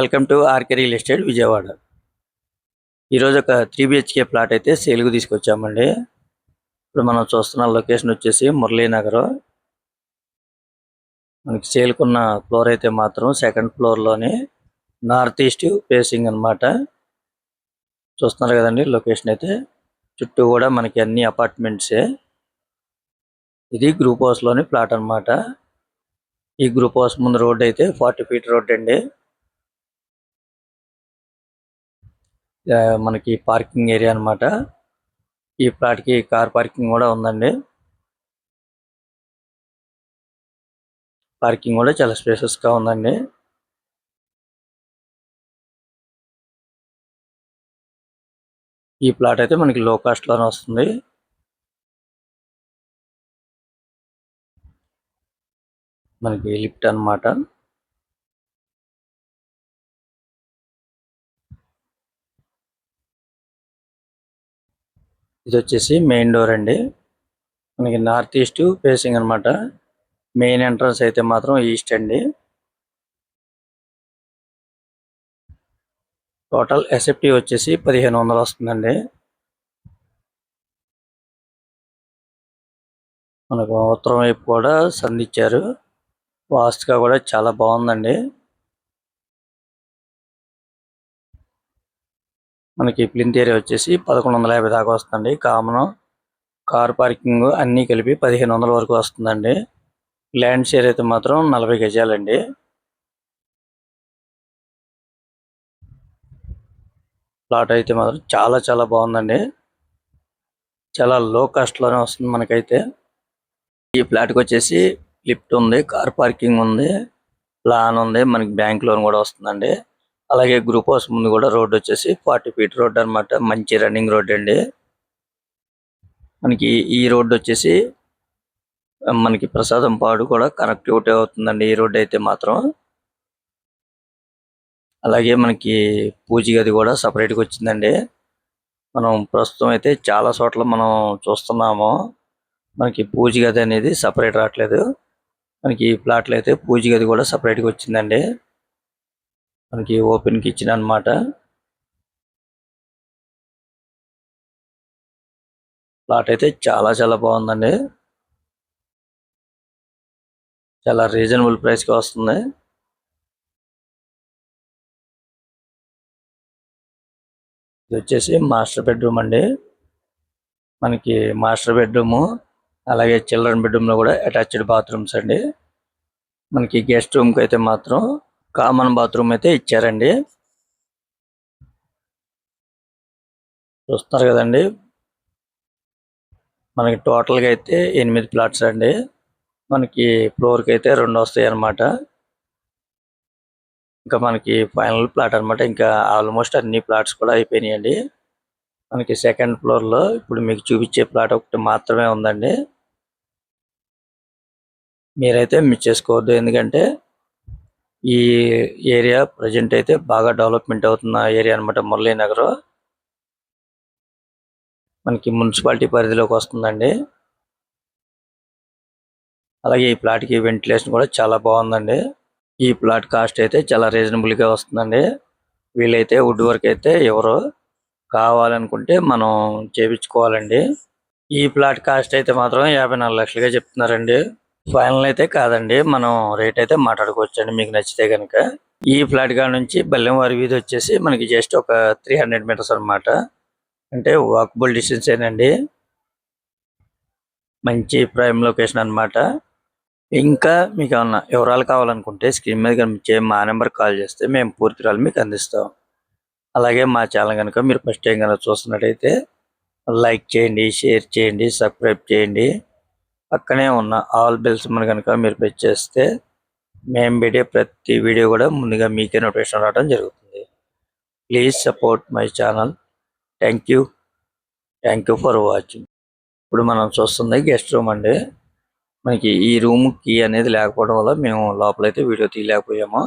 Welcome to RK real estate Vijayawada. ఈరోజు ఒక three BHK plot అయితే సేల్కు తీసుకొచ్చామండి. ఇప్పుడు మనం చూస్తున్న లొకేషన్ వచ్చేసి మురళీనగర్ మనకి సేల్కున్న ఫ్లోర్ అయితే మాత్రం సెకండ్ ఫ్లోర్లోని నార్త్ ఈస్ట్ ఫేసింగ్ అన్నమాట. చూస్తున్నారు కదండి లొకేషన్ అయితే. చుట్టూ కూడా మనకి అన్ని అపార్ట్మెంట్సే. ఇది గ్రూప్ హౌస్లోని ప్లాట్ అన్నమాట. ఈ గ్రూప్ హౌస్ ముందు రోడ్ అయితే ఫార్టీ ఫీట్ రోడ్ అండి. మనకి పార్కింగ్ ఏరియా అన్నమాట. ఈ ప్లాట్కి కార్ పార్కింగ్ కూడా ఉందండి. పార్కింగ్ కూడా చాలా స్పేసెస్గా ఉందండి. ఈ ప్లాట్ అయితే మనకి లో కాస్ట్లోనే వస్తుంది. మనకి లిఫ్ట్ అన్నమాట. ఇది వచ్చేసి మెయిన్ డోర్ అండి. మనకి నార్త్ ఈస్ట్ ఫేసింగ్ అన్నమాట. మెయిన్ ఎంట్రన్స్ అయితే మాత్రం ఈస్ట్ అండి. టోటల్ ఎస్ఎఫ్టీ వచ్చేసి పదిహేను వందలు వస్తుందండి. మనకు ఉత్తరం వైపు కూడా సంధించారు వాస్తుగా కూడా చాలా బాగుందండి. మనకి ప్లింత్ ఏరియా వచ్చేసి పదకొండు వందల యాభై దాకా వస్తుంది కామన్ కార్ పార్కింగ్ అన్నీ కలిపి పదిహేను వందల వరకు వస్తుందండి. ల్యాండ్ షేర్ అయితే మాత్రం నలభై గజాలండి. ప్లాట్ అయితే మాత్రం చాలా చాలా బాగుందండి. చాలా లో కాస్ట్లోనే వస్తుంది మనకైతే. ఈ ఫ్లాట్కి వచ్చేసి లిఫ్ట్ ఉంది కార్ పార్కింగ్ ఉంది ప్లాన్ ఉంది మనకి బ్యాంక్ లోన్ కూడా వస్తుందండి. అలాగే గ్రూప్ హౌస్ ముందు కూడా రోడ్ వచ్చేసి ఫార్టీ ఫీట్ రోడ్ అన్నమాట. మంచి రన్నింగ్ రోడ్ అండి. మనకి ఈ రోడ్ వచ్చేసి మనకి ప్రసాదం పాడు కూడా కనెక్టివిటీ అవుతుందండి. ఈ రోడ్ అయితే మాత్రం. అలాగే మనకి పూజ గది కూడా సపరేట్గా గా వచ్చిందండి. మనం ప్రస్తుతం అయితే చాలా చోట్ల మనం చూస్తున్నాము. మనకి పూజ గది అనేది సపరేట్ రావట్లేదు. మనకి ఈ ప్లాట్లు అయితే పూజ గది కూడా సపరేట్గా వచ్చిందండి. మనకి ఓపెన్ కిచెన్ అన్నమాట ప్లాట్ అయితే చాలా చాలా బాగుందండి. చాలా రీజనబుల్ ప్రైస్కి వస్తుంది. ఇది వచ్చేసి మాస్టర్ బెడ్రూమ్ అండి. మనకి మాస్టర్ బెడ్రూము అలాగే చిల్డ్రన్ బెడ్రూమ్లో కూడా అటాచ్డ్ బాత్రూమ్స్ అండి. మనకి గెస్ట్ రూమ్కి అయితే మాత్రం కామన్ బాత్రూమ్ అయితే ఇచ్చారండి. చూస్తున్నారు కదండి. మనకి టోటల్గా అయితే ఎనిమిది ప్లాట్స్ అండి. మనకి ఫ్లోర్కి అయితే రెండు వస్తాయి అన్నమాట. ఇంకా మనకి ఫైనల్ ప్లాట్ అన్నమాట. ఇంకా ఆల్మోస్ట్ అన్ని ప్లాట్స్ కూడా అయిపోయినాయండి. మనకి సెకండ్ ఫ్లోర్లో ఇప్పుడు మీకు చూపించే ప్లాట్ ఒకటి మాత్రమే ఉందండి. మీరైతే మిస్ చేసుకోవద్దు. ఎందుకంటే ఈ ఏరియా ప్రజెంట్ అయితే బాగా డెవలప్మెంట్ అవుతున్న ఏరియా అన్నమాట మురళీనగర్ మనకి మున్సిపాలిటీ పరిధిలోకి వస్తుందండి. అలాగే ఈ ప్లాట్కి వెంటిలేషన్ కూడా చాలా బాగుందండి. ఈ ప్లాట్ కాస్ట్ అయితే చాలా రీజనబుల్గా వస్తుందండి. వీలైతే వుడ్ వర్క్ అయితే ఎవరు కావాలనుకుంటే మనం చేపించుకోవాలండి. ఈ ప్లాట్ కాస్ట్ అయితే మాత్రం యాభై నాలుగు లక్షలుగా చెప్తున్నారండి. ఫైనల్ అయితే కాదండి. మనం రేట్ అయితే మాట్లాడుకోవచ్చండి. మీకు నచ్చితే కనుక ఈ ఫ్లాట్ కాడ నుంచి బెల్లంవారి వీధి వచ్చేసి మనకి జస్ట్ ఒక త్రీ హండ్రెడ్ మీటర్స్ అన్నమాట. అంటే వాకబుల్ డిస్టెన్స్ ఏనండి. మంచి ప్రైమ్ లొకేషన్ అన్నమాట. ఇంకా మీకు ఏమన్నా వివరాలు కావాలనుకుంటే స్క్రీన్ మీద కనిపించే మా నెంబర్ కాల్ చేస్తే మేము పూర్తి వివరాలు మీకు అందిస్తాం. అలాగే మా ఛానల్ కనుక మీరు ఫస్ట్ టైం కనుక చూస్తున్నట్టయితే లైక్ చేయండి షేర్ చేయండి సబ్స్క్రైబ్ చేయండి. పక్కనే ఉన్న ఆల్ బెల్స్ మన కనుక మీరు ప్రెస్ చేస్తే మేము పెట్టే ప్రతి వీడియో కూడా ముందుగా మీకే నోటిఫికేషన్ రావడం జరుగుతుంది. Please support my channel thank you thank you for watching ఇప్పుడు మనం చూస్తుంది గెస్ట్ రూమ్ అండి. మనకి ఈ రూమ్ కీ అనేది లేకపోవడం వల్ల మేము లోపలైతే వీడియో తీయలేకపోయాము.